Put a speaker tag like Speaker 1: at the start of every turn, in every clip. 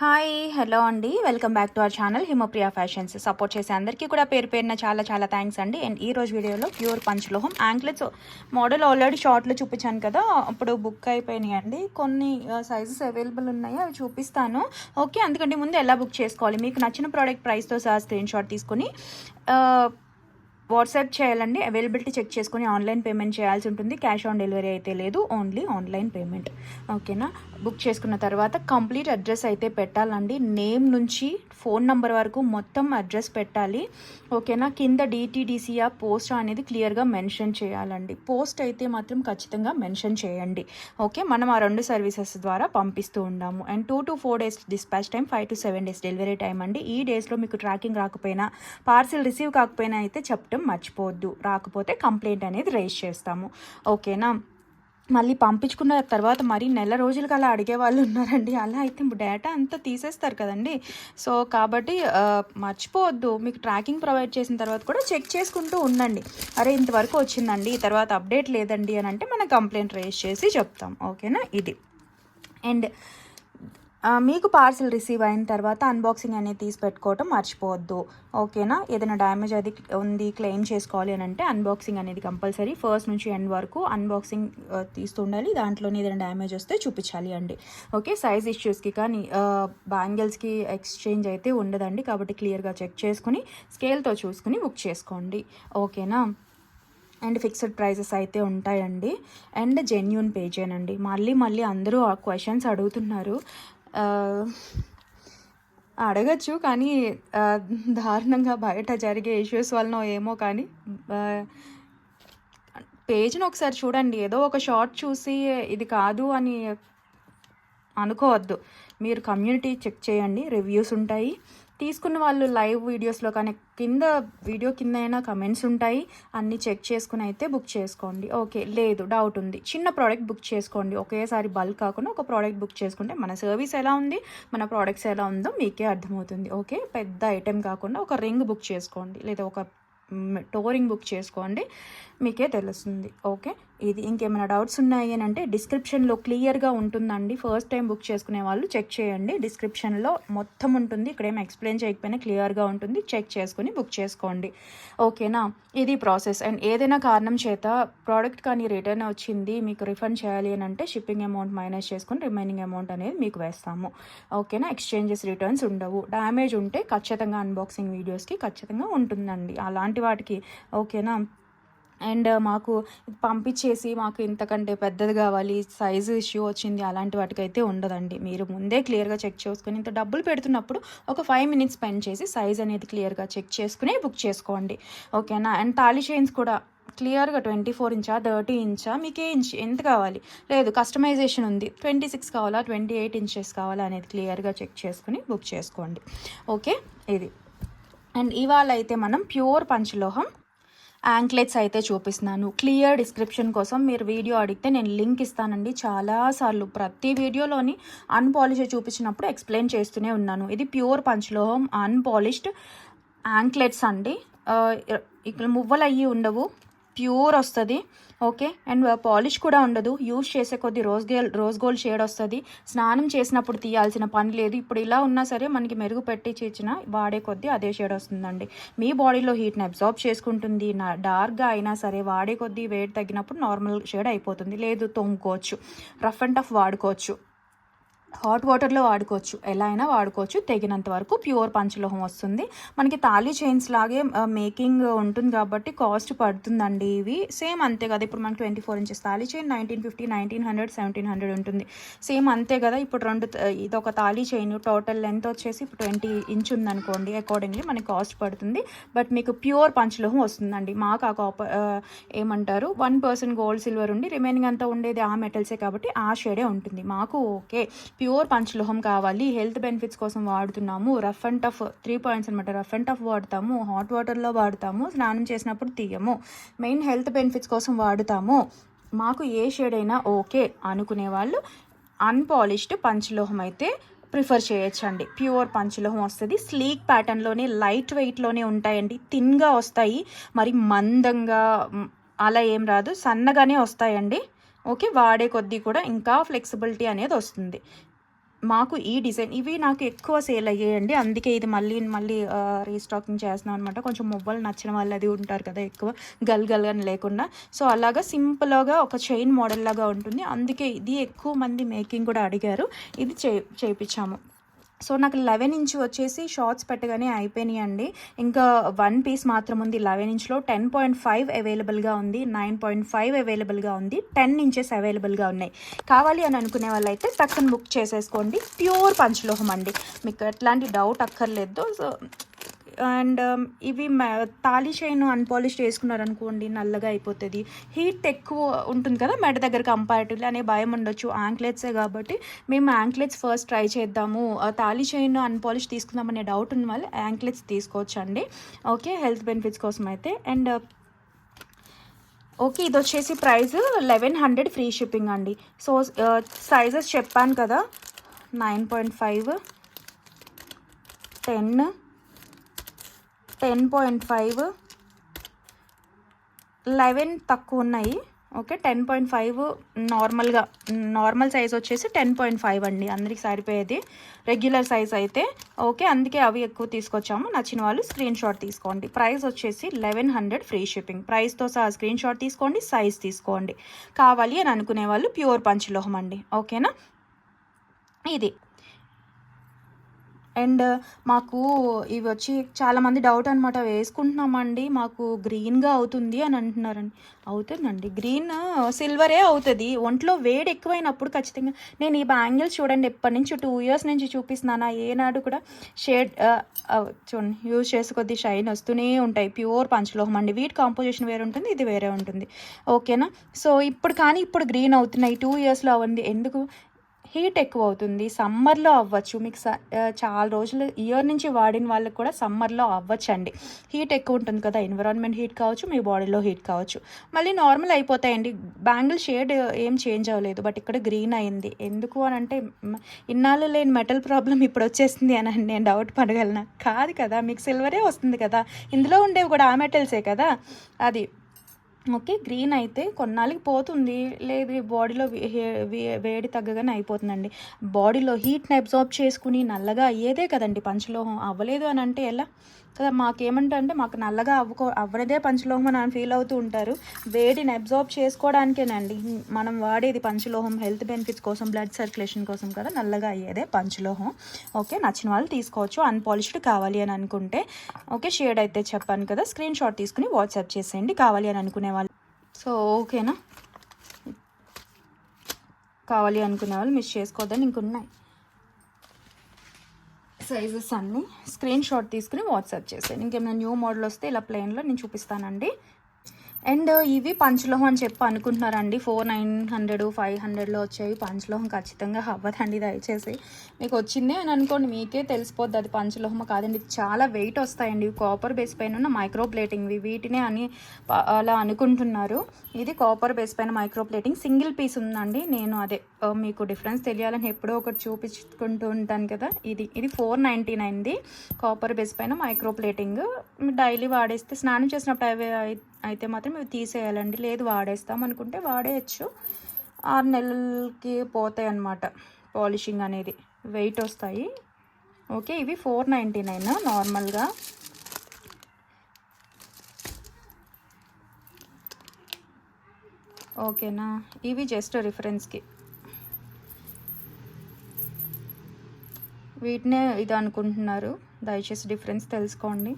Speaker 1: Hi hello అండి. Welcome back to our channel Himopriya fashions. Support చేసే అందరికీ కూడా పేరు పేరున చాలా చాలా థ్యాంక్స్ అండి. అండ్ ఈ రోజు వీడియోలో ప్యూర్ పంచ్లోహం యాంక్లెట్స్ మోడల్ ఆల్రెడీ షార్ట్లో చూపించాను కదా అప్పుడు బుక్ అయిపోయినాయి అండి. కొన్ని సైజెస్ అవైలబుల్ ఉన్నాయి అవి చూపిస్తాను. ఓకే అందుకంటే ముందు ఎలా బుక్ చేసుకోవాలి? మీకు నచ్చిన ప్రోడక్ట్ ప్రైస్తో సహా స్క్రీన్ షాట్ తీసుకొని వాట్సాప్ చేయాలండి. అవైలబిలిటీ చెక్ చేసుకొని ఆన్లైన్ పేమెంట్ చేయాల్సి ఉంటుంది. క్యాష్ ఆన్ డెలివరీ అయితే లేదు. ఓన్లీ ఆన్లైన్ పేమెంట్ ఓకేనా బుక్ చేసుకున్న తర్వాత కంప్లీట్ అడ్రస్ అయితే పెట్టాలండి. నేమ్ నుంచి ఫోన్ నంబర్ వరకు మొత్తం అడ్రస్ పెట్టాలి. ఓకేనా కింద డిటీడీసీఆ పోస్ట్ అనేది క్లియర్గా మెన్షన్ చేయాలండి. పోస్ట్ అయితే మాత్రం ఖచ్చితంగా మెన్షన్ చేయండి. ఓకే మనం ఆ రెండు సర్వీసెస్ ద్వారా పంపిస్తూ ఉన్నాము and two to four days dispatch time five to seven days delivery time అండి. ఈ డేస్లో మీకు ట్రాకింగ్ రాకపోయినా పార్సిల్ రిసీవ్ కాకపోయినా అయితే చెప్పడం మర్చిపోవద్దు. రాకపోతే కంప్లైంట్ అనేది రేజ్ చేస్తాము. ఓకేనా మళ్ళీ పంపించుకున్న తర్వాత మరి నెల రోజులకి అలా అడిగే వాళ్ళు ఉన్నారండి. అలా అయితే డేటా అంతా తీసేస్తారు కదండి. సో కాబట్టి మర్చిపోవద్దు. మీకు ట్రాకింగ్ ప్రొవైడ్ చేసిన తర్వాత కూడా చెక్ చేసుకుంటూ ఉండండి. అరే ఇంతవరకు వచ్చిందండి. ఈ తర్వాత అప్డేట్ లేదండి అని అంటే మనం కంప్లైంట్ రేజ్ చేసి చెప్తాం. ఓకేనా ఇది. అండ్ మీకు పార్సిల్ రిసీవ్ అయిన తర్వాత అన్బాక్సింగ్ అనేది తీసి పెట్టుకోవటం మర్చిపోవద్దు. ఓకేనా? ఏదైనా డ్యామేజ్ అది ఉంది క్లెయిమ్ చేసుకోవాలి అని అంటే అన్బాక్సింగ్ అనేది కంపల్సరీ. ఫస్ట్ నుంచి ఎండ్ వరకు అన్బాక్సింగ్ తీస్తుండాలి దాంట్లోనే ఏదైనా డ్యామేజ్ వస్తే చూపించాలి అండి. ఓకే? సైజ్ ఇష్యూస్కి కానీ బ్యాంగిల్స్కి ఎక్స్చేంజ్ అయితే ఉండదండి. కాబట్టి క్లియర్గా చెక్ చేసుకుని స్కేల్తో చూసుకుని బుక్ చేసుకోండి. ఓకేనా? అండ్ ఫిక్స్డ్ ప్రైజెస్ అయితే ఉంటాయండి. అండ్ జెన్యున్ పేజేనండి మళ్ళీ మళ్ళీ అందరూ ఆ క్వశ్చన్స్ అడుగుతున్నారు. అడగచ్చు కానీ దారుణంగా బయట జరిగే ఇష్యూస్ వలన ఏమో కానీ పేజ్ని ఒకసారి చూడండి. ఏదో ఒక షార్ట్ చూసి ఇది కాదు అని అనుకోవద్దు. మీరు కమ్యూనిటీ చెక్ చేయండి. రివ్యూస్ ఉంటాయి. తీసుకున్న వాళ్ళు లైవ్ వీడియోస్లో కానీ కింద వీడియో కింద అయినా కమెంట్స్ ఉంటాయి. అన్నీ చెక్ చేసుకుని అయితే బుక్ చేసుకోండి. ఓకే లేదు డౌట్ ఉంది. చిన్న ప్రోడక్ట్ బుక్ చేసుకోండి. ఒకేసారి బల్క్ కాకుండా ఒక ప్రోడక్ట్ బుక్ చేసుకుంటే మన సర్వీస్ ఎలా ఉంది మన ప్రోడక్ట్స్ ఎలా ఉందో మీకే అర్థమవుతుంది. ఓకే పెద్ద ఐటెం కాకుండా ఒక రింగ్ బుక్ చేసుకోండి. లేదా ఒక టోరింగ్ బుక్ చేసుకోండి. మీకే తెలుస్తుంది. ఓకే? ఇది ఇంకేమైనా డౌట్స్ ఉన్నాయి అని అంటే డిస్క్రిప్షన్లో క్లియర్గా ఉంటుందండి. ఫస్ట్ టైం బుక్ చేసుకునే వాళ్ళు చెక్ చేయండి. డిస్క్రిప్షన్లో మొత్తం ఉంటుంది. ఇక్కడ ఏం ఎక్స్ప్లెయిన్ చేయకపోయినా క్లియర్గా ఉంటుంది. చెక్ చేసుకుని బుక్ చేసుకోండి. ఓకేనా? ఇది ప్రాసెస్. అండ్ ఏదైనా కారణం చేత ప్రోడక్ట్ కానీ రిటర్న్ వచ్చింది మీకు రిఫండ్ చేయాలి అని అంటే షిప్పింగ్ అమౌంట్ మైనస్ చేసుకుని రిమైనింగ్ అమౌంట్ అనేది మీకు వేస్తాము. ఓకేనా? ఎక్స్చేంజెస్ రిటర్న్స్ ఉండవు. డ్యామేజ్ ఉంటే ఖచ్చితంగా అన్బాక్సింగ్ వీడియోస్కి ఖచ్చితంగా ఉంటుందండి. అలాంటి వాటికి. ఓకేనా? అండ్ మాకు పంపించేసి మాకు ఇంతకంటే పెద్దది కావాలి సైజు ఇష్యూ వచ్చింది అలాంటి వాటికైతే ఉండదండి. మీరు ముందే క్లియర్గా చెక్ చేసుకుని ఇంత డబ్బులు పెడుతున్నప్పుడు ఒక ఫైవ్ మినిట్స్ స్పెండ్ చేసి సైజ్ అనేది క్లియర్గా చెక్ చేసుకుని బుక్ చేసుకోండి. ఓకేనా? అండ్ తాళీ చైన్స్ కూడా క్లియర్గా ట్వంటీ ఫోర్ ఇంచా థర్టీ ఇంచా మీకు ఏ ఇంచ్ ఎంత కావాలి? లేదు కస్టమైజేషన్ ఉంది. ట్వంటీ సిక్స్ కావాలా? ట్వంటీ ఎయిట్ ఇంచెస్ కావాలా అనేది క్లియర్గా చెక్ చేసుకుని బుక్ చేసుకోండి. ఓకే? ఇది. అండ్ ఇవాళ అయితే మనం ప్యూర్ పంచలోహం యాంక్లెట్స్ అయితే చూపిస్తున్నాను. క్లియర్ డిస్క్రిప్షన్ కోసం మీరు వీడియో అడిగితే నేను లింక్ ఇస్తానండి. చాలాసార్లు ప్రతి వీడియోలోని అన్పాలిష్ చూపించినప్పుడు ఎక్స్ప్లెయిన్ చేస్తూనే ఉన్నాను. ఇది ప్యూర్ పంచలోహం అన్పాలిష్డ్ యాంక్లెట్స్ అండి. ఇక్కడ మువ్వలు అయ్యి ఉండవు. ప్యూర్ వస్తుంది. ఓకే. అండ్ పాలిష్ కూడా ఉండదు. యూజ్ చేసే కొద్ది rose gold rose gold shade వస్తుంది. స్నానం చేసినప్పుడు తీయాల్సిన పని లేదు. ఇప్పుడు ఇలా ఉన్నా సరే మనకి మెరుగు పెట్టి ఇచ్చిన వాడే కొద్దీ అదే షేడ్ వస్తుందండి. మీ బాడీలో హీట్ని అబ్జార్బ్ చేసుకుంటుంది. నా డార్క్గా అయినా సరే వాడే కొద్దీ వేడి తగ్గినప్పుడు నార్మల్ షేడ్ అయిపోతుంది. లేదు తొంగుకోవచ్చు. రఫ్ అండ్ టఫ్ వాడుకోవచ్చు. హాట్ వాటర్లో వాడుకోవచ్చు. ఎలా అయినా వాడుకోవచ్చు. తెగినంత వరకు ప్యూర్ పంచలోహం వస్తుంది. మనకి తాళీ చైన్స్ లాగే మేకింగ్ ఉంటుంది కాబట్టి కాస్ట్ పడుతుందండి ఇవి. సేమ్ అంతే కదా ఇప్పుడు మనకి twenty four inches thali chain nineteen fifty nineteen hundred seventeen hundred ఉంటుంది. సేమ్ అంతే కదా ఇప్పుడు రెండు ఇది ఒక తాళీ చైన్ టోటల్ లెంత్ వచ్చేసి ఇప్పుడు ట్వంటీ ఇంచ్ ఉందనుకోండి అకార్డింగ్లీ మనకి కాస్ట్ పడుతుంది. బట్ మీకు ప్యూర్ పంచలోహం వస్తుందండి. మాకు ఆ కాపర్ ఏమంటారు వన్ పర్సెంట్ గోల్డ్ సిల్వర్ ఉండి రిమైనింగ్ అంతా ఉండేది ఆ మెటల్సే కాబట్టి ఆ షేడే ఉంటుంది. మాకు ఓకే. ప్యూర్ పంచలోహం కావాలి. హెల్త్ బెనిఫిట్స్ కోసం వాడుతున్నాము. Rough and tough three points అనమాట రఫ్ అండ్ టఫ్ వాడతాము. హాట్ వాటర్లో వాడతాము. స్నానం చేసినప్పుడు తీయము. మెయిన్ హెల్త్ బెనిఫిట్స్ కోసం వాడుతాము. మాకు ఏ షేడ్ అయినా ఓకే అనుకునే వాళ్ళు అన్పాలిష్డ్ పంచలోహం అయితే ప్రిఫర్ చేయొచ్చండి. ప్యూర్ పంచలోహం వస్తుంది. స్లీక్ ప్యాటర్న్లోనే లైట్ వెయిట్లోనే ఉంటాయండి. థిన్గా వస్తాయి. మరి మందంగా అలా ఏం రాదు. సన్నగానే వస్తాయండి. ఓకే వాడే కొద్దీ కూడా ఇంకా ఫ్లెక్సిబిలిటీ అనేది వస్తుంది. మాకు ఈ డిజైన్ ఇవి నాకు ఎక్కువ సేల్ అయ్యాయండి. అందుకే ఇది మళ్ళీ మళ్ళీ రీస్టాకింగ్ చేస్తున్నాం అనమాట కొంచెం మొబైల్ నచ్చిన వాళ్ళు అది ఉంటారు కదా ఎక్కువ. గల్ గల్ అని లేకుండా. సో అలాగా సింపుల్గా ఒక చైన్ మోడల్ లాగా ఉంటుంది. అందుకే ఇది ఎక్కువ మంది మేకింగ్ కూడా అడిగారు. ఇది చే చేయించాము సో నాకు లెవెన్ ఇంచ్ వచ్చేసి షార్ట్స్ పెట్టగానే అయిపోయినాయి అండి ఇంకా వన్ పీస్ మాత్రం ఉంది లెవెన్ ఇంచ్లో. టెన్ పాయింట్ ఫైవ్ అవైలబుల్గా ఉంది నైన్ పాయింట్ ఫైవ్ అవైలబుల్గా ఉంది టెన్ ఇంచెస్ అవైలబుల్గా ఉన్నాయి. కావాలి అని అనుకునే వాళ్ళైతే టక్కన బుక్ చేసేసుకోండి. ప్యూర్ పంచలోహం అండి. మీకు ఎట్లాంటి డౌట్ అక్కర్లేదు. సో అండ్ um, ఇవి తాళి చైన్ అన్పాలిష్డ్ వేసుకున్నారనుకోండి నల్లగా అయిపోతుంది. హీట్ ఎక్కువ ఉంటుంది కదా మెడ దగ్గర కంపారిటివ్లీ అనే భయం ఉండొచ్చు. యాంక్లెట్సే కాబట్టి మేము యాంక్లెట్స్ ఫస్ట్ ట్రై చేద్దాము. తాళి చైన్ అన్పాలిష్ తీసుకుందామనే డౌట్ ఉన్న వాళ్ళు యాంక్లెట్స్ తీసుకోవచ్చండి. ఓకే హెల్త్ బెనిఫిట్స్ కోసం అయితే. అండ్ ఓకే ఇది వచ్చేసి price eleven hundred free shipping అండి. సో సైజెస్ చెప్పాను కదా. Nine point five ten ten point five eleven తక్కువ ఉన్నాయి. ఓకే టెన్ పాయింట్ ఫైవ్ నార్మల్గా నార్మల్ సైజ్ వచ్చేసి టెన్ పాయింట్ ఫైవ్ అండి. అందరికి సరిపోయేది. రెగ్యులర్ సైజ్ అయితే ఓకే అందుకే అవి ఎక్కువ తీసుకొచ్చాము. నచ్చిన వాళ్ళు స్క్రీన్ షాట్ తీసుకోండి. ప్రైస్ వచ్చేసి లెవెన్ హండ్రెడ్ ఫ్రీ షిప్పింగ్ ప్రైస్తో సహా స్క్రీన్ షాట్ తీసుకోండి సైజ్ తీసుకోండి. కావాలి అని అనుకునే వాళ్ళు ప్యూర్ పంచలోహం అండి. ఓకేనా ఇది. అండ్ మాకు ఇవి వచ్చి చాలామంది డౌట్ అనమాట వేసుకుంటున్నామండి మాకు గ్రీన్గా అవుతుంది అని అంటున్నారండి. అవుతుందండి. గ్రీన్ సిల్వరే అవుతుంది. ఒంట్లో వేడి ఎక్కువైనప్పుడు ఖచ్చితంగా నేను ఈ బ్యాంగిల్స్ చూడండి ఎప్పటి నుంచి టూ ఇయర్స్ నుంచి చూపిస్తున్నాను ఏనాడు కూడా షేడ్ చూడండి యూజ్ చేసి కొద్ది షైన్ వస్తూనే ఉంటాయి. ప్యూర్ పంచలోహం అండి. వీటి కాంపోజిషన్ వేరే ఉంటుంది ఇది వేరే ఉంటుంది. ఓకేనా సో ఇప్పుడు కానీ ఇప్పుడు గ్రీన్ అవుతున్నాయి. టూ ఇయర్స్లో అవ్వండి ఎందుకు? హీట్ ఎక్కువ అవుతుంది సమ్మర్లో అవ్వచ్చు. మీకు స- చాలా రోజులు ఇయర్ నుంచి వాడిన వాళ్ళకి కూడా సమ్మర్లో అవ్వచ్చు అండి హీట్ ఎక్కువ ఉంటుంది కదా ఎన్విరాన్మెంట్ హీట్ కావచ్చు మీ బాడీలో హీట్ కావచ్చు. మళ్ళీ నార్మల్ అయిపోతాయండి. బ్యాంగిల్ షేడ్ ఏం చేంజ్ అవ్వలేదు బట్ ఇక్కడ గ్రీన్ అయింది. ఎందుకు అని అంటే ఇన్నాళ్ళు లేని మెటల్ ప్రాబ్లం ఇప్పుడు వచ్చేసింది అని అని నేను డౌట్ పడగలను? కాదు కదా మీకు సిల్వరే వస్తుంది కదా. ఇందులో ఉండేవి కూడా ఆ మెటల్సే కదా. అది ఓకే గ్రీన్ అయితే కొన్నాళ్ళకి పోతుంది. లేదు బాడీలో వేడి తగ్గగానే అయిపోతుందండి. బాడీలో హీట్ని అబ్జార్బ్ చేసుకుని నల్లగా అయ్యేదే కదండి పంచలోహం అవ్వలేదు అని అంటే ఎలా? కదా మాకేమంటే అంటే మాకు నల్లగా అవ్వకో అవ్వనిదే పంచలోహం అని ఫీల్ అవుతూ ఉంటారు. వేడిని అబ్జార్బ్ చేసుకోవడానికేనండి. మనం వాడేది పంచలోహం హెల్త్ బెనిఫిట్స్ కోసం బ్లడ్ సర్క్యులేషన్ కోసం కదా నల్లగా అయ్యేదే పంచలోహం. ఓకే నచ్చిన వాళ్ళు తీసుకోవచ్చు. అన్పాలిష్డ్ కావాలి అని అనుకుంటే ఓకే షేడ్ అయితే చెప్పాను కదా స్క్రీన్ షాట్ తీసుకుని వాట్సాప్ చేసేయండి కావాలి అని అనుకునే వాళ్ళు. సో ఓకేనా? కావాలి అనుకునే వాళ్ళు మిస్ చేసుకోవద్దని ఇంకున్నాయి. సైజెస్ అన్నీ స్క్రీన్ షాట్ తీసుకుని వాట్సాప్ చేసాను ఇంకేమైనా న్యూ మోడల్ వస్తే ఇలా ప్లెయిన్లో నేను చూపిస్తానండి. అండ్ ఇవి పంచలోహం అని చెప్పి అనుకుంటున్నారండి. ఫోర్ నైన్ హండ్రెడ్ ఫైవ్ హండ్రెడ్లో వచ్చాయి పంచలోహం ఖచ్చితంగా అవ్వదండి దయచేసి. మీకు వచ్చిందే అని అనుకోండి మీకే తెలిసిపోద్ది అది పంచలోహం కాదండి. ఇది చాలా వెయిట్ వస్తాయండి. కాపర్ బేస్ పైన ఉన్న మైక్రో ప్లేటింగ్ వీటినే అని అలా అనుకుంటున్నారు. ఇది కాపర్ బేస్ పైన మైక్రో ప్లేటింగ్ సింగిల్ పీస్ ఉందండి. నేను అదే మీకు డిఫరెన్స్ తెలియాలని ఎప్పుడో ఒకటి చూపించుకుంటూ ఉంటాను కదా. ఇది ఇది ఫోర్ నైంటీ నైన్ది కాపర్ బేస్ పైన మైక్రో ప్లేటింగ్ డైలీ వాడేస్తే స్నానం చేసినప్పుడు అవి అయితే మాత్రం ఇవి తీసేయాలండి. లేదు వాడేస్తాం అనుకుంటే వాడేయచ్చు. ఆరు నెలలకి పోతాయి అన్నమాట పాలిషింగ్ అనేది. వెయిట్ వస్తాయి. ఓకే ఇవి ఫోర్ నైంటీ నైన్ నార్మల్గా. ఓకేనా? ఇవి జస్ట్ రిఫరెన్స్కి. వీటినే ఇది అనుకుంటున్నారు. దయచేసి డిఫరెన్స్ తెలుసుకోండి.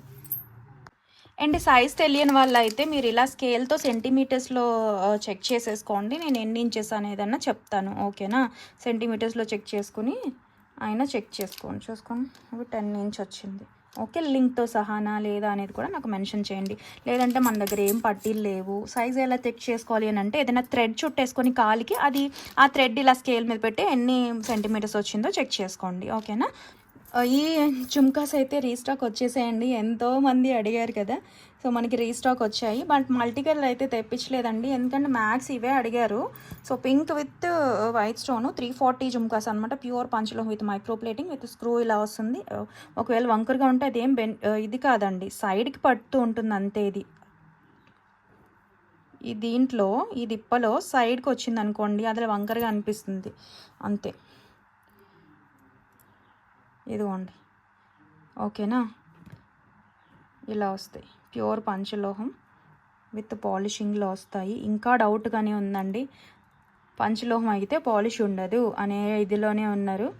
Speaker 1: అండ్ సైజ్ తెలియని వాళ్ళు అయితే మీరు ఇలా స్కేల్తో సెంటీమీటర్స్లో చెక్ చేసేసుకోండి. నేను ఎన్ని ఇంచెస్ అనేదన్నా చెప్తాను. ఓకేనా? సెంటీమీటర్స్లో చెక్ చేసుకుని అయినా చెక్ చేసుకోండి. చూసుకోండి. అవి టెన్ ఇంచ్ వచ్చింది. ఓకే లింక్తో సహానా లేదా అనేది కూడా నాకు మెన్షన్ చేయండి. లేదంటే మన దగ్గర ఏం పట్టీలు లేవు. సైజ్ ఎలా చెక్ చేసుకోవాలి అని అంటే ఏదైనా థ్రెడ్ చుట్టేసుకొని కాలికి అది ఆ థ్రెడ్ ఇలా స్కేల్ మీద పెట్టి ఎన్ని సెంటీమీటర్స్ వచ్చిందో చెక్ చేసుకోండి. ఓకేనా? ఈ జుమ్కాస్ అయితే రీస్టాక్ వచ్చేసాయండి. ఎంతో మంది అడిగారు కదా. సో మనకి రీస్టాక్ వచ్చాయి. బట్ మల్టికల్ అయితే తెప్పించలేదండి. ఎందుకంటే మ్యాక్స్ ఇవే అడిగారు. So pink with white stone three forty jhumkas అనమాట pure పంచలో with micro plating with screw ఇలా వస్తుంది. ఒకవేళ వంకరగా ఉంటే అదేం బెన్ ఇది కాదండి. సైడ్కి పడుతూ ఉంటుంది అంతే ఇది. ఈ దీంట్లో ఈ దిప్పలో సైడ్కి వచ్చింది అనుకోండి అది వంకరగా అనిపిస్తుంది. అంతే. ఇదిగోండి. ఓకేనా? ఇలా వస్తాయి. ప్యూర్ పంచలోహం విత్ పాలిషింగ్లో వస్తాయి. ఇంకా డౌట్గానే ఉందండి. పంచలోహం అయితే పాలిష్ ఉండదు అనే ఇదిలోనే ఉన్నారు.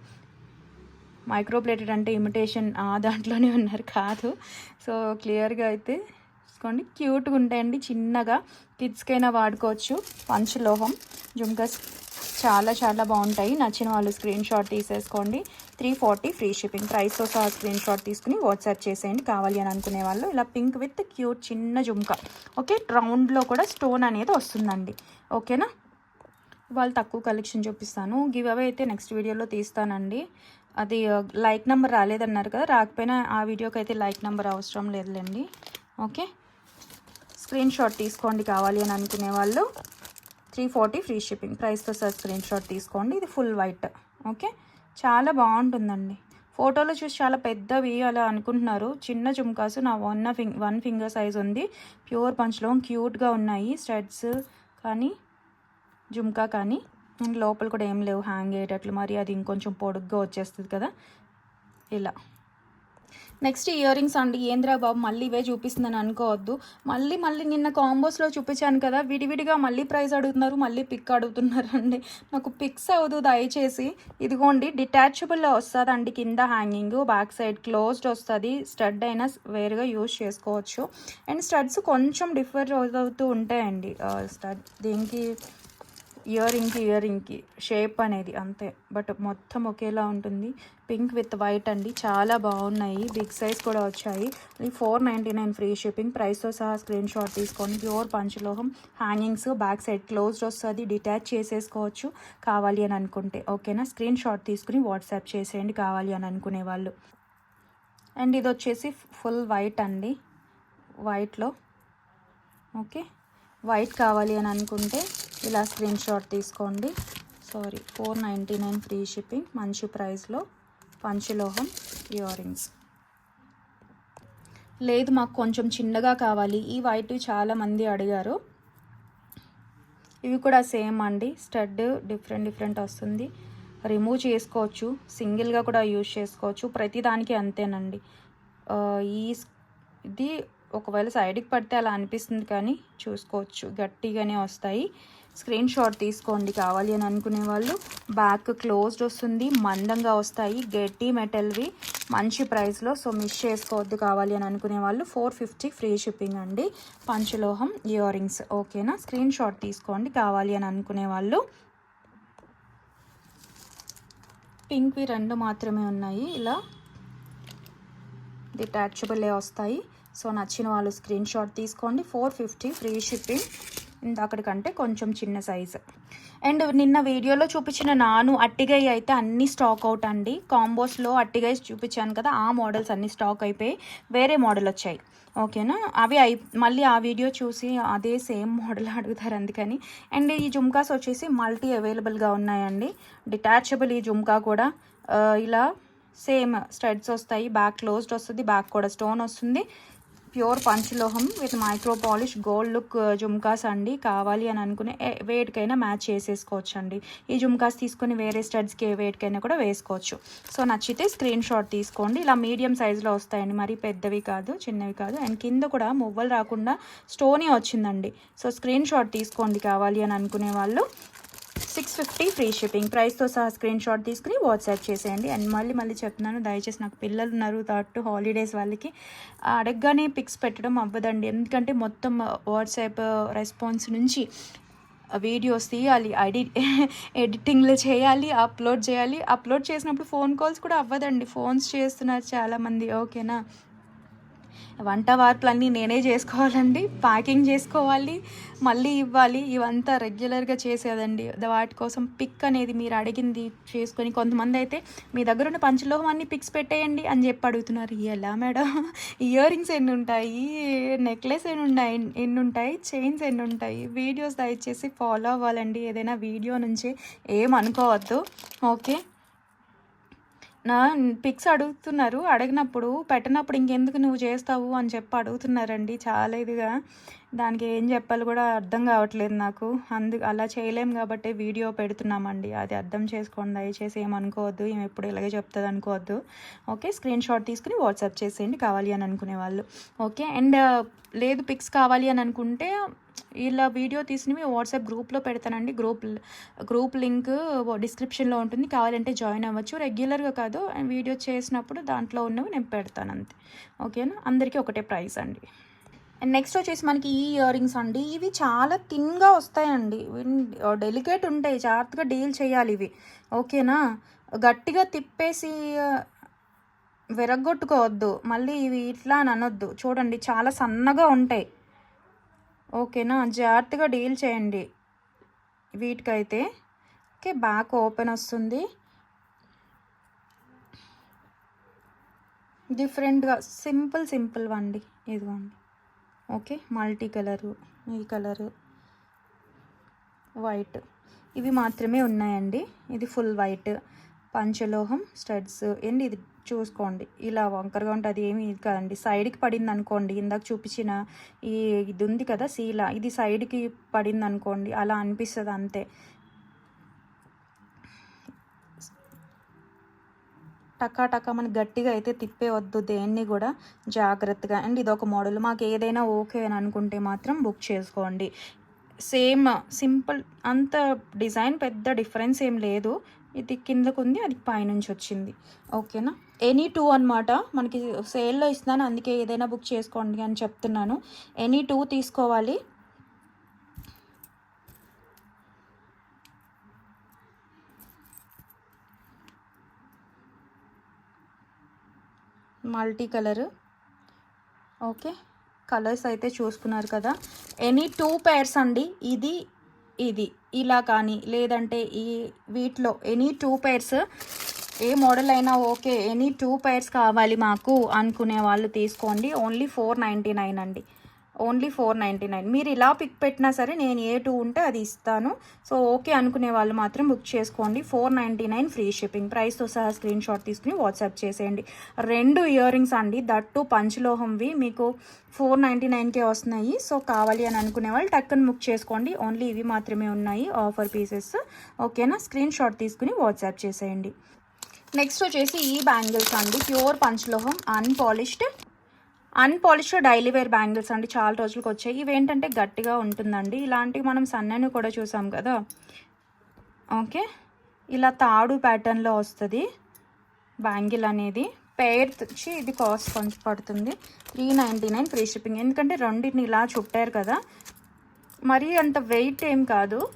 Speaker 1: మైక్రోప్లేటెడ్ అంటే ఇమిటేషన్ ఆ దాంట్లోనే ఉన్నారు కాదు. సో క్లియర్గా అయితే చూసుకోండి. క్యూట్గా ఉంటాయండి. చిన్నగా కిడ్స్కైనా వాడుకోవచ్చు. పంచలోహం జుంకస్ చాలా చాలా బాగుంటాయి. నచ్చిన వాళ్ళు స్క్రీన్ షాట్ తీసేసుకోండి. Three forty free shipping. ప్రైస్తో సహా స్క్రీన్ షాట్ తీసుకుని వాట్సాప్ చేసేయండి. కావాలి అని అనుకునే వాళ్ళు ఇలా పింక్ విత్ క్యూట్ చిన్న జుమ్కా ఓకే? రౌండ్లో కూడా స్టోన్ అనేది వస్తుందండి. ఓకేనా? వాళ్ళు తక్కువ కలెక్షన్ చూపిస్తాను. గివ్ అవే అయితే నెక్స్ట్ వీడియోలో తీస్తానండి. అది లైక్ నెంబర్ రాలేదన్నారు కదా రాకపోయినా ఆ వీడియోకి అయితే లైక్ నెంబర్ అవసరం లేదులేండి. ఓకే? స్క్రీన్ షాట్ తీసుకోండి కావాలి అని అనుకునే వాళ్ళు. Three forty free shipping. ప్రైస్తో సార్ స్క్రీన్ షాట్ తీసుకోండి. ఇది ఫుల్ వైట్. ఓకే? చాలా బాగుంటుందండి. ఫోటోలో చూసి చాలా పెద్దవి అలా అనుకుంటున్నారు. చిన్న జుమ్కాస్ నా వన్ ఫింగ్ వన్ ఫింగర్ సైజ్ ఉంది. ప్యూర్ పంచ్లో క్యూట్గా ఉన్నాయి స్టడ్స్ కానీ జుమ్కా కానీ. అండ్ లోపల కూడా ఏం లేవు హ్యాంగ్ అయ్యేటట్లు. మరి అది ఇంకొంచెం పొడుగ్గా వచ్చేస్తుంది కదా. ఇలా. నెక్స్ట్ ఇయర్ రింగ్స్ అండి. ఏంద్రా బాబు మళ్ళీ ఇవే చూపిస్తుందని అనుకోవద్దు. మళ్ళీ మళ్ళీ నిన్న కాంబోస్లో చూపించాను కదా విడివిడిగా మళ్ళీ ప్రైస్ అడుగుతున్నారు మళ్ళీ పిక్ అడుగుతున్నారు అండి నాకు పిక్స్ అవ్వదు దయచేసి. ఇదిగోండి డిటాచబుల్లో వస్తుంది అండి కింద హ్యాంగింగ్ బ్యాక్ సైడ్ క్లోజ్డ్ వస్తుంది. స్టడ్ అయినా వేరుగా యూజ్ చేసుకోవచ్చు. అండ్ స్టడ్స్ కొంచెం డిఫర్ అవుతూ ఉంటాయండి. స్టడ్ దీనికి ఇయర్ ఇయరింగ్కి. షేప్ అనేది అంతే. బట్ మొత్తం ఒకేలా ఉంటుంది. పింక్ విత్ వైట్ అండి. చాలా బాగున్నాయి. బిగ్ సైజ్ కూడా వచ్చాయి. ఇది four ninety nine free shipping ప్రైస్తో సహా స్క్రీన్ షాట్ తీసుకోండి. ప్యూర్ పంచలోహం హ్యాంగింగ్స్ బ్యాక్ సైడ్ క్లోజ్డ్ వస్తుంది. డిటాచ్ చేసేసుకోవచ్చు కావాలి అని అనుకుంటే. ఓకేనా? స్క్రీన్ షాట్ తీసుకుని వాట్సాప్ చేసేయండి కావాలి అని అనుకునే వాళ్ళు. అండ్ ఇది వచ్చేసి ఫుల్ వైట్ అండి. వైట్లో. ఓకే? వైట్ కావాలి అని అనుకుంటే ఇలా స్క్రీన్ షాట్ తీసుకోండి. Sorry four ninety nine free shipping మంచి ప్రైస్లో పంచలోహం ఇయర్ రింగ్స్ లేదు మాకు కొంచెం చిన్నగా కావాలి. ఈ వైట్ చాలా మంది అడిగారు. ఇవి కూడా సేమ్ అండి. స్టడ్ డిఫరెంట్ డిఫరెంట్ వస్తుంది. రిమూవ్ చేసుకోవచ్చు. సింగిల్గా కూడా యూజ్ చేసుకోవచ్చు. ప్రతిదానికి అంతేనండి. Uh, ఈ ఇది ఒకవేళ సైడ్కి పడితే అలా అనిపిస్తుంది కానీ చూసుకోవచ్చు. గట్టిగానే వస్తాయి. స్క్రీన్ షాట్ తీసుకోండి కావాలి అని అనుకునే వాళ్ళు. బ్యాక్ క్లోజ్డ్ వస్తుంది. మందంగా వస్తాయి. గట్టి మెటల్వి మంచి ప్రైస్లో సో మిస్ చేసుకోవద్దు కావాలి అని అనుకునే వాళ్ళు ఫోర్ ఫిఫ్టీ ఫ్రీ షిప్పింగ్ అండి. పంచలోహం ఇయర్ రింగ్స్ ఓకేనా స్క్రీన్ షాట్ తీసుకోండి కావాలి అని అనుకునే వాళ్ళు. పింక్వి రెండు మాత్రమే ఉన్నాయి. ఇలా డిటాచబుల్ వస్తాయి. సో నచ్చిన వాళ్ళు స్క్రీన్ షాట్ తీసుకోండి. Four fifty free shipping. ఇందాకటికంటే కొంచెం చిన్న సైజు. అండ్ నిన్న వీడియోలో చూపించిన నాను అట్టిగై అయితే అన్ని స్టాక్ అవుట్ అండి. కాంబోస్లో అట్టిగై చూపించాను కదా ఆ మోడల్స్ అన్ని స్టాక్ అయిపోయి వేరే మోడల్ వచ్చాయి. ఓకేనా? అవి అయి మళ్ళీ ఆ వీడియో చూసి అదే సేమ్ మోడల్ అడుగుతారు అందుకని. అండ్ ఈ జుమ్కాస్ వచ్చేసి మల్టీ అవైలబుల్గా ఉన్నాయండి. డిటాచబుల్ ఈ జుమ్కా కూడా. ఇలా సేమ్ స్టడ్స్ వస్తాయి. బ్యాక్ క్లోజ్డ్ వస్తుంది బ్యాక్ కూడా స్టోన్ వస్తుంది. Pure పంచలోహం with micro polish gold look uh, jhumkas అండి. కావాలి అని అనుకునే వేటికైనా మ్యాచ్ చేసేసుకోవచ్చు అండి ఈ జుమ్కాస్ తీసుకుని వేరే స్టడ్స్కి ఏ వేటికైనా కూడా వేసుకోవచ్చు. సో నచ్చితే స్క్రీన్ షాట్ తీసుకోండి. ఇలా మీడియం సైజులో వస్తాయండి. మరి పెద్దవి కాదు చిన్నవి కాదు. అండ్ కింద కూడా మువ్వలు రాకుండా స్టోనే వచ్చిందండి. సో స్క్రీన్ షాట్ తీసుకోండి కావాలి అని అనుకునే వాళ్ళు. సిక్స్ ఫిఫ్టీ ఫ్రీ షిప్పింగ్ ప్రైస్తో సహా స్క్రీన్ షాట్ తీసుకుని వాట్సాప్ చేసేయండి. అండ్ మళ్ళీ మళ్ళీ చెప్తున్నాను దయచేసి నాకు పిల్లలు ఉన్నారు థర్డ్ హాలిడేస్ వాళ్ళకి అడగగానే పిక్స్ పెట్టడం అవ్వదండి. ఎందుకంటే మొత్తం వాట్సాప్ రెస్పాన్స్ నుంచి వీడియోస్ తీయాలి ఐడి ఎడిటింగ్లు చేయాలి అప్లోడ్ చేయాలి. అప్లోడ్ చేసినప్పుడు ఫోన్ కాల్స్ కూడా అవ్వదండి. ఫోన్స్ చేస్తున్నారు చాలామంది. ఓకేనా వంట వార్పులన్నీ నేనే చేసుకోవాలండి ప్యాకింగ్ చేసుకోవాలి మళ్ళీ ఇవ్వాలి ఇవంతా రెగ్యులర్గా చేసేదండి. వాటి కోసం పిక్ అనేది మీరు అడిగింది చేసుకొని కొంతమంది అయితే మీ దగ్గర ఉన్న పంచలోహం అన్ని పిక్స్ పెట్టేయండి అని చెప్పి అడుగుతున్నారు. ఎలా మేడం? ఇయర్ రింగ్స్ ఎన్ని ఉంటాయి? నెక్లెస్ ఎన్ని ఉన్నాయి? ఎన్ని ఉంటాయి? చైన్స్ ఎన్ని ఉంటాయి? వీడియోస్ దయచేసి ఫాలో అవ్వాలండి. ఏదైనా వీడియో నుంచి ఏం అనుకోవద్దు. ఓకే? నా పిక్స్ అడుగుతున్నారు. అడిగినప్పుడు పెట్టినప్పుడు ఇంకెందుకు నువ్వు చేస్తావు అని చెప్పి అడుగుతున్నారండి చాలా ఇదిగా. దానికి ఏం చెప్పాలి కూడా అర్థం కావట్లేదు నాకు. అందు అలా చేయలేం కాబట్టి వీడియో పెడుతున్నామండి. అది అర్థం చేసుకోండి. దయచేసి ఏమనుకోవద్దు ఏమి ఎప్పుడు ఇలాగే చెప్తుంది అనుకోవద్దు. ఓకే స్క్రీన్ షాట్ తీసుకుని వాట్సాప్ చేసేయండి. కావాలి అని అనుకునే వాళ్ళు. ఓకే అండ్ లేదు పిక్స్ కావాలి అని అనుకుంటే ఇలా వీడియో తీసినవి వాట్సాప్ గ్రూప్లో పెడతానండి. గ్రూప్ గ్రూప్ లింక్ డిస్క్రిప్షన్లో ఉంటుంది. కావాలంటే జాయిన్ అవ్వచ్చు. రెగ్యులర్గా కాదు. వీడియో చేసినప్పుడు దాంట్లో ఉన్నవి నేను పెడతాను అంతే. ఓకేనా? అందరికీ ఒకటే ప్రైస్ అండి. అండ్ నెక్స్ట్ వచ్చేసి మనకి ఈ ఇయర్ రింగ్స్ అండి. ఇవి చాలా థిన్గా వస్తాయండి. డెలికేట్ ఉంటాయి. జాగ్రత్తగా డీల్ చేయాలి ఇవి. ఓకేనా? గట్టిగా తిప్పేసి విరగొట్టుకోవద్దు మళ్ళీ ఇవి ఇట్లా అని అనొద్దు. చూడండి చాలా సన్నగా ఉంటాయి. ఓకేనా? జాగ్రత్తగా డీల్ చేయండి వీటికైతే. ఓకే బ్యాక్ ఓపెన్ వస్తుంది. డిఫరెంట్గా సింపుల్ సింపుల్ వండి ఇదిగోండి. ఓకే మల్టీ కలరు ఈ కలరు వైట్. ఇవి మాత్రమే ఉన్నాయండి. ఇది ఫుల్ వైట్. పంచలోహం స్టడ్స్ ఏంటి ఇది చూసుకోండి. ఇలా వంకరగా ఉంటే అది ఏమి కాదండి. సైడ్కి పడింది అనుకోండి ఇందాక చూపించిన ఈ ఇది ఉంది కదా శీల. ఇది సైడ్కి పడింది అనుకోండి అలా అనిపిస్తుంది అంతే. టకా టకా మనకి గట్టిగా అయితే తిప్పేవద్దు దేన్ని కూడా జాగ్రత్తగా. అండ్ ఇది ఒక మోడల్. మాకు ఏదైనా ఓకే అని అనుకుంటే మాత్రం బుక్ చేసుకోండి. సేమ్ సింపుల్ అంత డిజైన్ పెద్ద డిఫరెన్స్ ఏం లేదు. ఇది కిందకు ఉంది అది పైనుంచి వచ్చింది. ఓకేనా? ఎనీ టూ అనమాట మనకి సేల్లో ఇస్తున్నాను అందుకే ఏదైనా బుక్ చేసుకోండి అని చెప్తున్నాను. ఎనీ టూ తీసుకోవాలి. Multi colour. ఓకే. కలర్స్ అయితే చూసుకున్నారు కదా. ఎనీ టూ పేర్స్ అండి. ఇది ఇది. ఇలా కానీ లేదంటే ఈ వీటిలో ఎనీ టూ పేర్స్ ఏ మోడల్ అయినా ఓకే. ఎనీ టూ పేర్స్ కావాలి మాకు అనుకునే వాళ్ళు తీసుకోండి. ఓన్లీ ఫోర్ నైంటీ నైన్ అండి. Only four ninety nine. మీరు ఇలా పిక్ పెట్టినా సరే నేను ఏ టూ ఉంటే అది ఇస్తాను. సో ఓకే అనుకునే వాళ్ళు మాత్రం బుక్ చేసుకోండి. Four ninety nine free shipping. ప్రైస్తో సహా స్క్రీన్ షాట్ తీసుకుని వాట్సాప్ చేసేయండి. రెండు ఇయర్ రింగ్స్ అండి దట్టు పంచలోహంవి మీకు ఫోర్ నైంటీ నైన్కే వస్తున్నాయి. సో కావాలి అని అనుకునే వాళ్ళు టక్కని బుక్ చేసుకోండి. ఓన్లీ ఇవి మాత్రమే ఉన్నాయి ఆఫర్ పీసెస్. ఓకేనా? స్క్రీన్ షాట్ తీసుకుని వాట్సాప్ చేసేయండి. నెక్స్ట్ వచ్చేసి ఈ బ్యాంగిల్స్ అండి. Pure పంచలోహం unpolished unpolished daily wear bangles అండి చాలా రోజులకు వచ్చాయి. ఇవి ఏంటంటే గట్టిగా ఉంటుందండి. ఇలాంటివి మనం సన్నని కూడా చూసాం కదా. ఓకే. ఇలా తాడు ప్యాటర్న్లో వస్తుంది బ్యాంగిల్ అనేది. పేర్ వచ్చి ఇది కాస్ట్ కొంచెం పడుతుంది. Three ninety nine free shipping ఎందుకంటే రెండింటిని ఇలా చుట్టారు కదా. మరీ అంత వెయిట్ ఏం కాదు.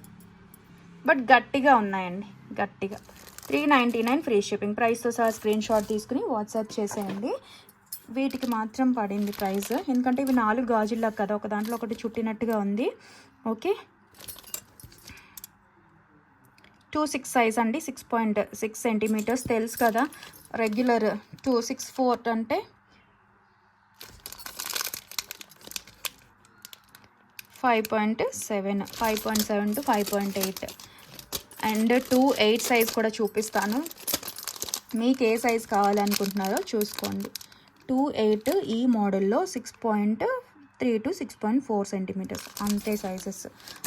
Speaker 1: బట్ గట్టిగా ఉన్నాయండి. గట్టిగా. Three ninety nine free shipping ప్రైస్తో సహా స్క్రీన్ షాట్ తీసుకుని వాట్సాప్ చేసేయండి. వీటికి మాత్రం పడింది ప్రైస్. ఎందుకంటే ఇవి నాలుగు గాజుల్లో కదా ఒక దాంట్లో ఒకటి చుట్టినట్టుగా ఉంది. ఓకే. టూ సిక్స్ సైజ్ అండి సిక్స్ పాయింట్ సిక్స్ సెంటీమీటర్స్. తెలుసు కదా రెగ్యులర్ టూ సిక్స్ ఫోర్ అంటే five point seven five point seven to five point eight. And two eight size కూడా చూపిస్తాను. మీకు ఏ సైజ్ కావాలనుకుంటున్నారో చూసుకోండి. టూ ఎయిట్ ఈ మోడల్లో six point three to six point four centimetres. అంతే సైజెస్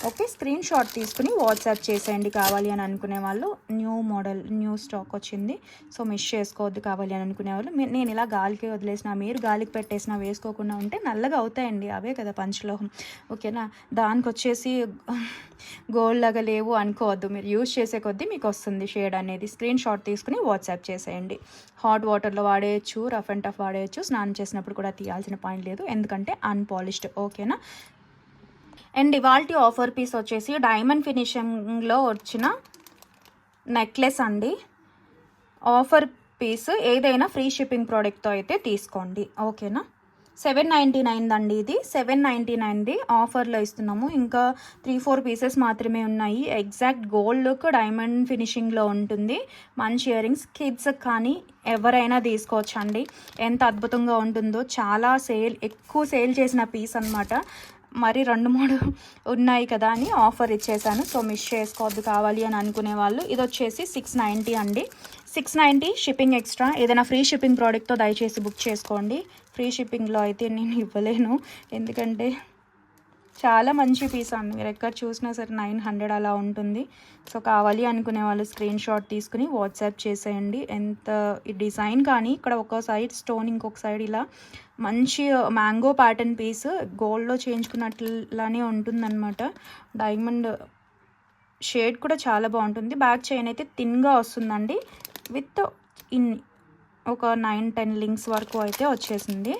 Speaker 1: ఓకే స్క్రీన్ షాట్ తీసుకుని WhatsApp చేసేయండి కావాలి అని అనుకునే వాళ్ళు. న్యూ మోడల్ న్యూ స్టాక్ వచ్చింది. సో మిస్ చేసుకోవద్దు కావాలి అని అనుకునే వాళ్ళు. నేను ఇలా గాలికి వదిలేసిన మీరు గాలికి పెట్టేసిన వేసుకోకుండా ఉంటే నల్లగా అవుతాయండి అవే కదా పంచలోహం. ఓకేనా? దానికి వచ్చేసి గోల్డ్ లాగా లేవు అనుకోవద్దు. మీరు యూజ్ చేసే కొద్దీ మీకు వస్తుంది షేడ్ అనేది. స్క్రీన్ షాట్ తీసుకుని వాట్సాప్ చేసేయండి. హాట్ వాటర్లో వాడేయచ్చు రఫ్ అండ్ టఫ్ వాడేయచ్చు. స్నానం చేసినప్పుడు కూడా తీయాల్సిన పాయింట్ లేదు. ఎందుకంటే అన్పాలిష్డ్. ఓకేనా? అండ్ ఇవాల్టి ఆఫర్ పీస్ వచ్చేసి డైమండ్ ఫినిషింగ్లో వచ్చిన నెక్లెస్ అండి. ఆఫర్ పీస్ ఏదైనా ఫ్రీ షిప్పింగ్ ప్రోడక్ట్తో అయితే తీసుకోండి. ఓకేనా? సెవెన్ నైంటీ నైన్ అండి ఇది. సెవెన్ నైంటీ నైన్ది ఆఫర్లో ఇస్తున్నాము. ఇంకా త్రీ ఫోర్ పీసెస్ మాత్రమే ఉన్నాయి. ఎగ్జాక్ట్ గోల్డ్ లుక్ డైమండ్ ఫినిషింగ్లో ఉంటుంది. మంచి ఇయర్ రింగ్స్ కిడ్స్ కానీ ఎవరైనా తీసుకోవచ్చండి. ఎంత అద్భుతంగా ఉంటుందో. చాలా సేల్ ఎక్కువ సేల్ చేసిన పీస్ అనమాట మరి రెండు మూడు ఉన్నాయి కదా అని ఆఫర్ ఇచ్చేసాను. సో మిస్ చేసుకోవద్దు కావాలి అని అనుకునే వాళ్ళు. ఇది వచ్చేసి సిక్స్ నైంటీ అండి. Six ninety shipping extra. ఏదైనా ఫ్రీ షిప్పింగ్ ప్రోడక్ట్తో దయచేసి బుక్ చేసుకోండి. ఫ్రీ షిప్పింగ్లో అయితే నేను ఇవ్వలేను. ఎందుకంటే చాలా మంచి పీస్ అండి. మీరు ఎక్కడ చూసినా సరే నైన్ హండ్రెడ్ అలా ఉంటుంది. సో కావాలి అనుకునే వాళ్ళు స్క్రీన్ షాట్ తీసుకుని వాట్సాప్ చేసేయండి. ఎంత ఈ డిజైన్ కానీ ఇక్కడ ఒక సైడ్ స్టోన్ ఇంకొక సైడ్ ఇలా మంచి మ్యాంగో ప్యాటర్న్ పీస్ గోల్డ్లో చేయించుకున్నట్లానే ఉంటుందన్నమాట. డైమండ్ షేడ్ కూడా చాలా బాగుంటుంది. బ్యాక్ చైన్ అయితే థిన్గా వస్తుందండి. విత్ ఇన్ ఒక నైన్ టెన్ లింక్స్ వరకు అయితే వచ్చేసింది.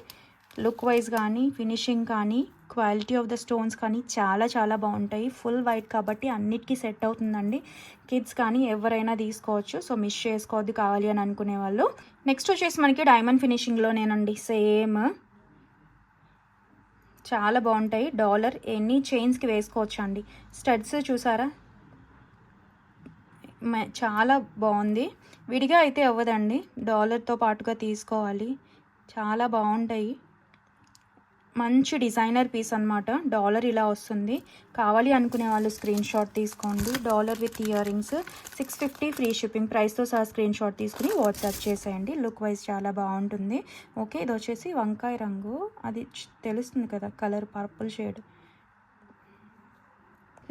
Speaker 1: లుక్ వైజ్ కానీ ఫినిషింగ్ కానీ క్వాలిటీ ఆఫ్ ద స్టోన్స్ కానీ చాలా చాలా బాగుంటాయి. ఫుల్ వైట్ కాబట్టి అన్నిటికీ సెట్ అవుతుందండి. కిడ్స్ కానీ ఎవరైనా తీసుకోవచ్చు. సో మిస్ చేసుకోవద్దు కావాలి అని అనుకునే వాళ్ళు. నెక్స్ట్ వచ్చేసి మనకి డైమండ్ ఫినిషింగ్లోనేనండి. సేమ్. చాలా బాగుంటాయి. డాలర్ ఎన్ని చైన్స్కి వేసుకోవచ్చు అండి స్టడ్స్ చూసారా? చాలా బాగుంది. విడిగా అయితే అవ్వదండి. డాలర్తో పాటుగా తీసుకోవాలి. చాలా బాగుంటాయి. మంచి డిజైనర్ పీస్ అన్నమాట. డాలర్ ఇలా వస్తుంది. కావాలి అనుకునే వాళ్ళు స్క్రీన్ షాట్ తీసుకోండి. Dollar with earrings six fifty free shipping ప్రైస్తో సహా స్క్రీన్ షాట్ తీసుకుని వాట్సాప్ చేసేయండి. లుక్ వైజ్ చాలా బాగుంటుంది. ఓకే ఇది వచ్చేసి వంకాయ రంగు. అది తెలుస్తుంది కదా కలర్ పర్పుల్ షేడ్.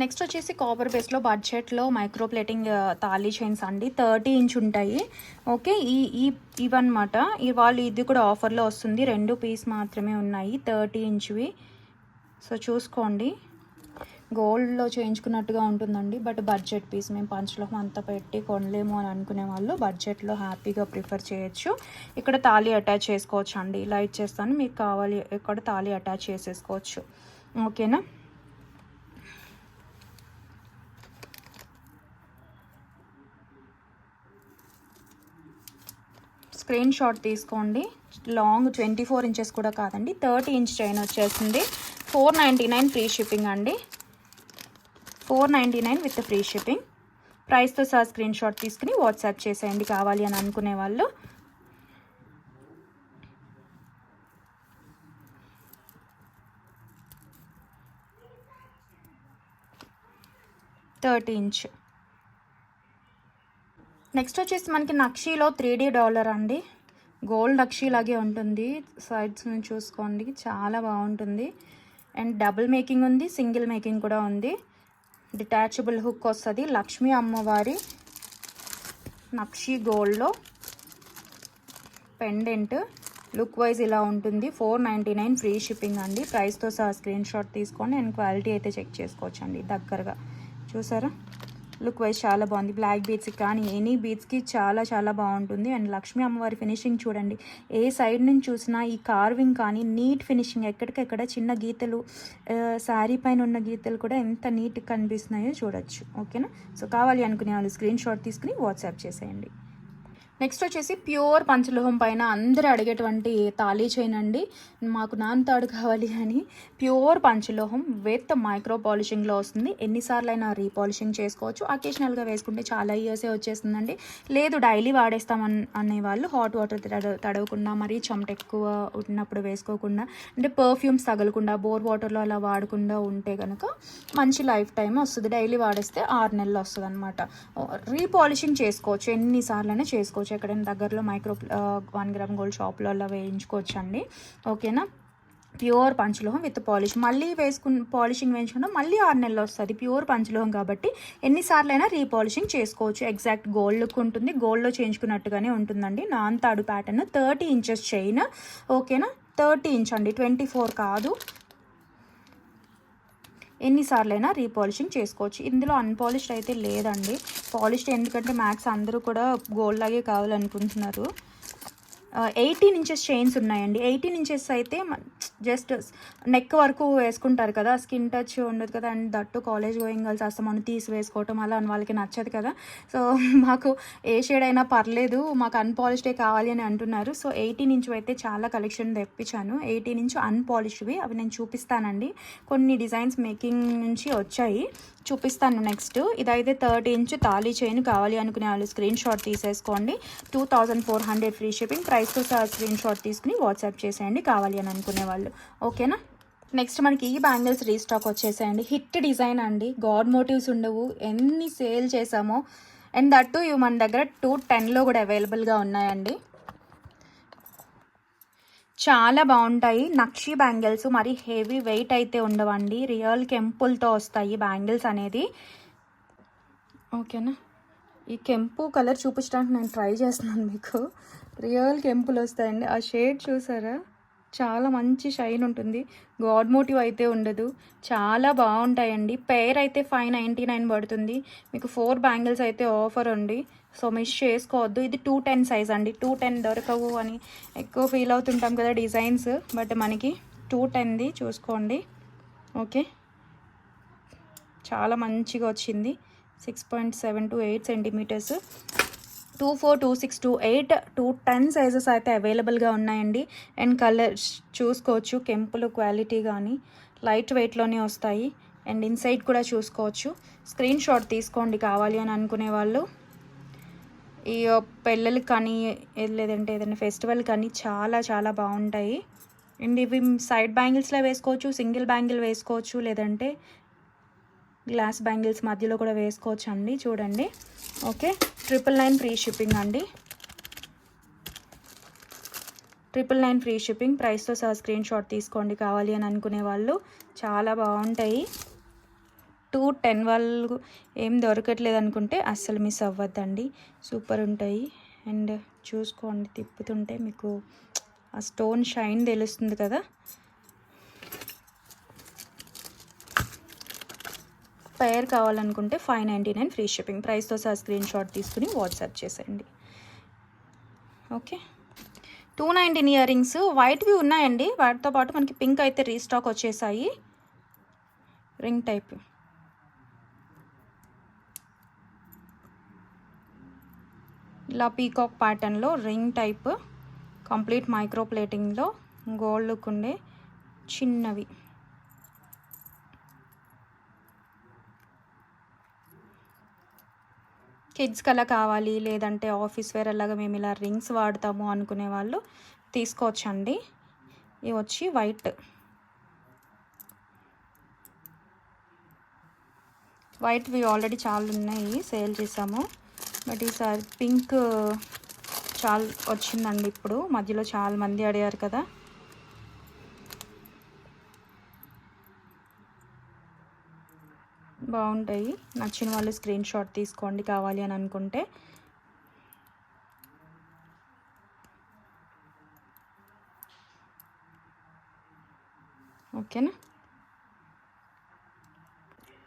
Speaker 1: నెక్స్ట్ వచ్చేసి కాపర్ బేస్లో బడ్జెట్లో మైక్రో ప్లేటింగ్ తాళీ చైన్స్ అండి. థర్టీ ఇంచ్ ఉంటాయి. ఓకే ఈ ఈ ఇవన్నమాట. ఇవాళ ఇది కూడా ఆఫర్లో వస్తుంది. రెండు పీస్ మాత్రమే ఉన్నాయి థర్టీ ఇంచ్వి సో చూసుకోండి. గోల్డ్లో చేయించుకున్నట్టుగా ఉంటుందండి బట్ బడ్జెట్ పీస్ మేము పంచలో అంతా పెట్టి కొనలేము అని అనుకునే వాళ్ళు బడ్జెట్లో హ్యాపీగా ప్రిఫర్ చేయొచ్చు. ఇక్కడ తాళి అటాచ్ చేసుకోవచ్చు అండి ఇలా ఇచ్చేస్తాను మీకు కావాలి ఇక్కడ తాళి అటాచ్ చేసేసుకోవచ్చు. ఓకేనా స్క్రీన్ షాట్ తీసుకోండి. లాంగ్ ట్వంటీ ఫోర్ ఇంచెస్ కూడా కాదండి. థర్టీ ఇంచ్ చైన్ వచ్చేసింది. Four ninety nine free shipping అండి. Four ninety nine with free shipping. ప్రైస్తో సహా స్క్రీన్ షాట్ తీసుకుని వాట్సాప్ చేసేయండి కావాలి అని అనుకునే వాళ్ళు. Thirty inch. నెక్స్ట్ వచ్చేసి మనకి నక్షీలో త్రీ డీ డాలర్ అండి. గోల్డ్ నక్షీ లాగే ఉంటుంది. సైడ్స్ నుంచి చూసుకోండి. చాలా బాగుంటుంది. అండ్ డబుల్ మేకింగ్ ఉంది. సింగిల్ మేకింగ్ కూడా ఉంది. డిటాచబుల్ హుక్ వస్తుంది. లక్ష్మీ అమ్మవారి నక్షీ గోల్డ్లో పెండెంట్. లుక్ వైజ్ ఇలా ఉంటుంది. Four ninety nine free shipping అండి. ప్రైస్తో సహా స్క్రీన్ షాట్ తీసుకోండి. అండ్ క్వాలిటీ అయితే చెక్ చేసుకోవచ్చు అండి దగ్గరగా. చూసారా? లుక్ వైజ్ చాలా బాగుంది. బ్లాక్ బీడ్స్కి కానీ ఎనీ బీడ్స్కి చాలా చాలా బాగుంటుంది. అండ్ లక్ష్మీ అమ్మవారి ఫినిషింగ్ చూడండి. ఏ సైడ్ నుంచి చూసినా ఈ కార్వింగ్ కానీ నీట్ ఫినిషింగ్ ఎక్కడికెక్కడ చిన్న గీతలు శారీ పైన ఉన్న గీతలు కూడా ఎంత నీట్గా కనిపిస్తున్నాయో చూడొచ్చు. ఓకేనా సో కావాలి అనుకునే వాళ్ళు స్క్రీన్ షాట్ తీసుకుని వాట్సాప్ చేసేయండి. నెక్స్ట్ వచ్చేసి ప్యూర్ పంచలోహం పైన అందరూ అడిగేటువంటి తాళీ చైన్ అండి. మాకు నాన్ తాడు కావాలి అని ప్యూర్ పంచలోహం విత్ మైక్రో పాలిషింగ్లో వస్తుంది. ఎన్నిసార్లు అయినా రీపాలిషింగ్ చేసుకోవచ్చు అకేషనల్గా వేసుకుంటే చాలా ఇయర్సే వచ్చేస్తుందండి. లేదు డైలీ వాడేస్తామని అనే వాళ్ళు హాట్ వాటర్ తడవకుండా మరీ చెమట ఎక్కువ ఉన్నప్పుడు వేసుకోకుండా అంటే పర్ఫ్యూమ్స్ తగలకుండా బోర్ వాటర్లో అలా వాడకుండా ఉంటే కనుక మంచి లైఫ్ టైం వస్తుంది. డైలీ వాడేస్తే ఆరు నెలలు వస్తుంది అనమాట రీపాలిషింగ్ చేసుకోవచ్చు. ఎన్నిసార్లు అయినా చేసుకోవచ్చు. ఎక్కడైనా దగ్గరలో మైక్రో వన్ గ్రామ్ గోల్డ్ షాప్లో అలా వేయించుకోవచ్చు అండి ఓకేనా? ప్యూర్ పంచలోహం విత్ పాలిష్. మళ్ళీ వేసుకుని పాలిషింగ్ వేయించుకున్న మళ్ళీ ఆరు నెలలు వస్తుంది. ప్యూర్ పంచలోహం కాబట్టి ఎన్నిసార్లు అయినా రీపాలిషింగ్ చేసుకోవచ్చు. ఎగ్జాక్ట్ గోల్డ్ లుక్ ఉంటుంది. గోల్డ్లో చేయించుకున్నట్టుగానే ఉంటుందండి. నాన్ తాడు ప్యాటర్న్ థర్టీ ఇంచెస్ చైన్. ఓకేనా? థర్టీ ఇంచ్ అండి. ట్వంటీ ఫోర్ కాదు. ఎన్నిసార్లైనా రీపాలిషింగ్ చేసుకోవచ్చు. ఇందులో అన్పాలిష్డ్ అయితే లేదండి. పాలిష్డ్ ఎందుకంటే మ్యాక్స్ అందరూ కూడా గోల్డ్ లాగే కావాలనుకుంటున్నారు. ఎయిటీన్ ఇంచెస్ చైన్స్ ఉన్నాయండి. ఎయిటీన్ ఇంచెస్ అయితే జస్ట్ నెక్ వరకు వేసుకుంటారు కదా స్కిన్ టచ్ ఉండదు కదా and that college going girls అస్తమాను తీసి వేసుకోవటం అలా అని వాళ్ళకి నచ్చదు కదా. సో మాకు ఏ షేడ్ అయినా పర్లేదు మాకు అన్పాలిష్డే కావాలి అని అంటున్నారు. సో ఎయిటీన్ ఇంచ్ అయితే చాలా కలెక్షన్ తెప్పించాను. ఎయిటీన్ ఇంచ్ అన్పాలిష్డ్వి అవి నేను చూపిస్తానండి. కొన్ని డిజైన్స్ మేకింగ్ నుంచి వచ్చాయి. చూపిస్తాను నెక్స్ట్ ఇదైతే థర్టీ ఇంచ్ తాళీ చైన్ కావాలి అనుకునే వాళ్ళు స్క్రీన్ షాట్ తీసేసుకోండి. Two thousand four hundred free shipping ప్రైస్తో సహా స్క్రీన్ షాట్ తీసుకుని వాట్సాప్ చేసేయండి కావాలి అని అనుకునే వాళ్ళు. ఓకేనా నెక్స్ట్ మనకి ఈ బ్యాంగిల్స్ రీస్టాక్ వచ్చేసాయండి. హిట్ డిజైన్ అండి. గాడ్ మోటివ్స్ ఉండవు. ఎన్ని సేల్ చేసామో. అండ్ దట్టు ఇవి మన దగ్గర టూ టెన్లో కూడా అవైలబుల్గా ఉన్నాయండి. చాలా బాగుంటాయి. నక్షి బ్యాంగిల్స్ మరి హెవీ వెయిట్ అయితే ఉండవండి. రియల్ కెంపుల్తో వస్తాయి బ్యాంగిల్స్ అనేది. ఓకేనా? ఈ కెంపు కలర్ చూపించడానికి నేను ట్రై చేస్తున్నాను మీకు. రియల్ కెంపులు వస్తాయండి. ఆ షేడ్ చూసారా? చాలా మంచి షైన్ ఉంటుంది. గాడ్ మోటివ్ అయితే ఉండదు. చాలా బాగుంటాయండి. పేర్ అయితే ఫైవ్ నైంటీ నైన్ పడుతుంది. మీకు ఫోర్ బ్యాంగిల్స్ అయితే ఆఫర్ ఉంది. సో మిస్ చేసుకోవద్దు. ఇది టూ టెన్ సైజ్ అండి. టూ టెన్ దొరకవు అని ఎక్కువ ఫీల్ అవుతుంటాం కదా డిజైన్స్ బట్ మనకి టూ టెన్ది చూసుకోండి. ఓకే చాలా మంచిగా వచ్చింది. Six point seven to eight centimetres two four two six two eight two ten sizes అయితే అవైలబుల్గా ఉన్నాయండి. అండ్ కలర్స్ చూసుకోవచ్చు. కెంపులు క్వాలిటీ కానీ లైట్ వెయిట్లోనే వస్తాయి. అండ్ ఇన్సైడ్ కూడా చూసుకోవచ్చు. స్క్రీన్ షాట్ తీసుకోండి కావాలి అని అనుకునే వాళ్ళు. ఈ పెళ్ళిళ్ళు కానీ లేదంటే ఏదైనా ఫెస్టివల్ కానీ చాలా చాలా బాగుంటాయి. అండ్ ఇవి సైడ్ బ్యాంగిల్స్లో వేసుకోవచ్చు సింగిల్ బ్యాంగిల్ వేసుకోవచ్చు లేదంటే గ్లాస్ బ్యాంగిల్స్ మధ్యలో కూడా వేసుకోవచ్చు అండి చూడండి. Okay triple nine free shipping అండి. ట్రిపుల్ నైన్ ఫ్రీ షిప్పింగ్ ప్రైస్తో సహా స్క్రీన్ షాట్ తీసుకోండి కావాలి అని అనుకునే వాళ్ళు. చాలా బాగుంటాయి. టూ టెన్ వాళ్ళు ఏం దొరకట్లేదు అనుకుంటే అస్సలు మిస్ అవ్వద్దండి. సూపర్ ఉంటాయి. అండ్ చూసుకోండి తిప్పుతుంటే మీకు ఆ స్టోన్ షైన్ తెలుస్తుంది కదా. పేర్ కావాలనుకుంటే five ninety nine free shipping. ప్రైస్తో సహా స్క్రీన్ షాట్ తీసుకుని వాట్సాప్ చేసేయండి. Okay. Two nineteen earrings వైట్వి ఉన్నాయండి. వాటితో పాటు మనకి పింక్ అయితే రీస్టాక్ వచ్చేసాయి. Ring type. ఇలా పీకాక్ ప్యాటర్న్లో రింగ్ టైప్ కంప్లీట్ మైక్రో ప్లేటింగ్లో గోల్డ్ ఉండే చిన్నవి. కిడ్స్కి అలా కావాలి లేదంటే ఆఫీస్ వేర్ అలాగా మేము ఇలా రింగ్స్ వాడతాము అనుకునే వాళ్ళు తీసుకోవచ్చండి. ఇవి వచ్చి వైట్. వైట్వి ఆల్రెడీ చాలా ఉన్నాయి సేల్ చేసాము. బట్ ఈసారి పింక్ చాలా వచ్చిందండి ఇప్పుడు. మధ్యలో చాలా మంది అడిగారు కదా. బాగుంటాయి. నచ్చిన వాళ్ళు స్క్రీన్ షాట్ తీసుకోండి కావాలి అని అనుకుంటే. ఓకేనా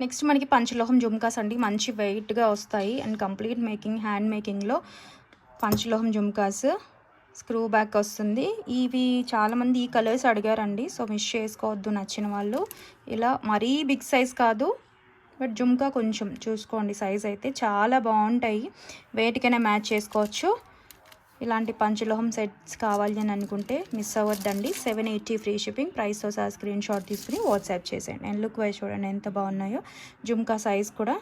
Speaker 1: నెక్స్ట్ మనకి పంచలోహం జుమ్కాస్ అండి. మంచి వెయిట్గా వస్తాయి. అండ్ కంప్లీట్ మేకింగ్ హ్యాండ్ మేకింగ్లో పంచలోహం జుమ్కాస్ స్క్రూ బ్యాక్ వస్తుంది. ఇవి చాలామంది ఈ కలర్స్ అడిగారండి. సో మిస్ చేసుకోవద్దు నచ్చిన వాళ్ళు. ఇలా మరీ బిగ్ సైజ్ కాదు. బట్ జుమ్కా కొంచెం చూసుకోండి. సైజ్ అయితే చాలా బాగుంటాయి. వేటికైనా మ్యాచ్ చేసుకోవచ్చు. ఇలాంటి పంచలోహం సెట్స్ కావాలి అని అనుకుంటే miss అవ్వద్దండి. Seven eighty free shipping. ప్రైస్తో సార్ స్క్రీన్ షాట్ తీసుకుని వాట్సాప్ చేసేయండి. అండ్ లుక్ వైజ్ చూడండి ఎంత బాగున్నాయో. జుమ్కా సైజ్ కూడా.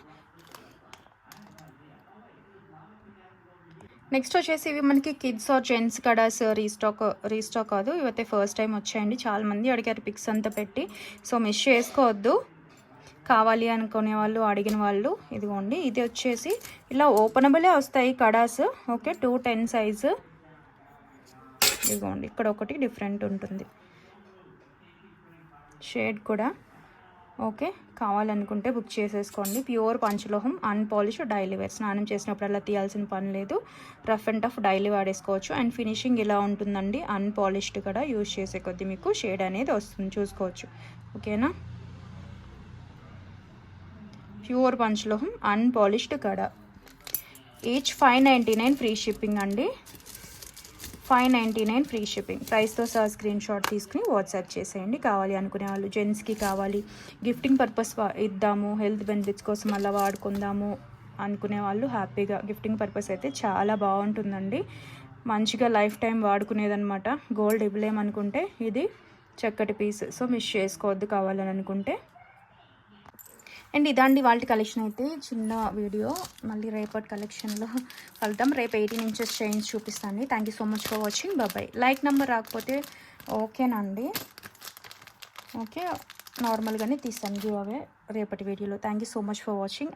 Speaker 1: నెక్స్ట్ వచ్చేసి ఇవి మనకి కిడ్స్ ఆర్ జెంట్స్ కడాస్ రీస్టాక్ రీస్టాక్ కాదు. ఇవైతే ఫస్ట్ టైం వచ్చాయండి. చాలామంది అడిగారు పిక్స్ అంతా పెట్టి. సో మిస్ చేసుకోవద్దు. కావాలి అనుకునే వాళ్ళు అడిగిన వాళ్ళు ఇదిగోండి ఇది వచ్చేసి ఇలా ఓపెనబులే వస్తాయి కడాస్. ఓకే టూ టెన్ సైజు ఇదిగోండి ఇక్కడ ఒకటి డిఫరెంట్ ఉంటుంది. షేడ్ కూడా. ఓకే కావాలనుకుంటే బుక్ చేసేసుకోండి. ప్యూర్ పంచలోహం అన్పాలిష్ డైలీ వేర్ స్నానం చేసినప్పుడల్లా తీయాల్సిన పని లేదు. రఫ్ అండ్ టఫ్ డైలీ వాడేసుకోవచ్చు. అండ్ ఫినిషింగ్ ఇలా ఉంటుందండి. అన్పాలిష్డ్ కూడా యూజ్ చేసే కొద్దీ మీకు షేడ్ అనేది వస్తుంది. చూసుకోవచ్చు. ఓకేనా? ప్యూర్ పంచలోహం అన్పాలిష్డ్ కడ. Each five ninety nine free shipping అండి. Five ninety nine free shipping ప్రైస్తో సహా స్క్రీన్ షాట్ తీసుకుని వాట్సాప్ చేసేయండి. కావాలి అనుకునే వాళ్ళు జెంట్స్కి కావాలి. గిఫ్టింగ్ పర్పస్ ఇద్దాము హెల్త్ బెనిఫిట్స్ కోసం అలా వాడుకుందాము అనుకునే వాళ్ళు హ్యాపీగా గిఫ్టింగ్ పర్పస్ అయితే చాలా బాగుంటుందండి. మంచిగా లైఫ్ టైం వాడుకునేదనమాట గోల్డ్ ఇవ్వలేమనుకుంటే ఇది చక్కటి పీస్ సో మిస్ చేసుకోవద్దు కావాలని అనుకుంటే అండ్ ఇదండి వాళ్ళ కలెక్షన్ అయితే. చిన్న వీడియో మళ్ళీ రేపటి కలెక్షన్లో కలుద్దాం. రేపు ఎయిటీన్ ఇంచెస్ చైన్స్ చూపిస్తాను. Thank you so much for watching బాబాయ్ లైక్ నెంబర్ రాకపోతే ఓకేనండి ఓకే నార్మల్గానే తీస్తాను గివ్ అవే రేపటి వీడియోలో thank you so much for watching